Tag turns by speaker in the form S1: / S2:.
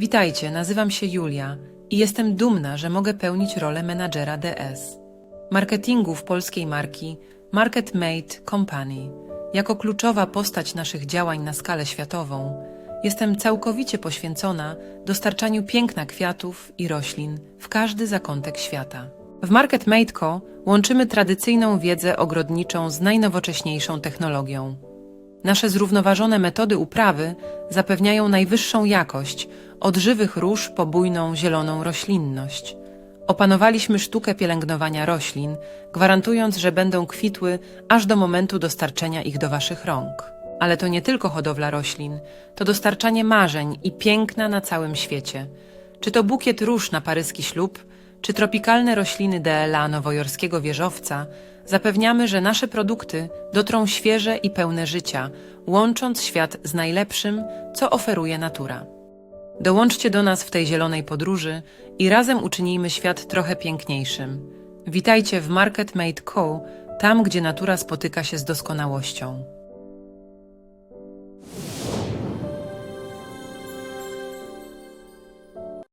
S1: Witajcie, nazywam się Julia i jestem dumna, że mogę pełnić rolę menadżera DS. Marketingu w polskiej marki Market Made Company. Jako kluczowa postać naszych działań na skalę światową, jestem całkowicie poświęcona dostarczaniu piękna kwiatów i roślin w każdy zakątek świata. W Market Made Co łączymy tradycyjną wiedzę ogrodniczą z najnowocześniejszą technologią. Nasze zrównoważone metody uprawy zapewniają najwyższą jakość, od żywych róż po bujną zieloną roślinność. Opanowaliśmy sztukę pielęgnowania roślin, gwarantując, że będą kwitły aż do momentu dostarczenia ich do Waszych rąk. Ale to nie tylko hodowla roślin, to dostarczanie marzeń i piękna na całym świecie. Czy to bukiet róż na paryski ślub, czy tropikalne rośliny DLA nowojorskiego wieżowca, zapewniamy, że nasze produkty dotrą świeże i pełne życia, łącząc świat z najlepszym, co oferuje natura. Dołączcie do nas w tej zielonej podróży i razem uczynijmy świat trochę piękniejszym. Witajcie w Market Made Co, tam gdzie natura spotyka się z doskonałością.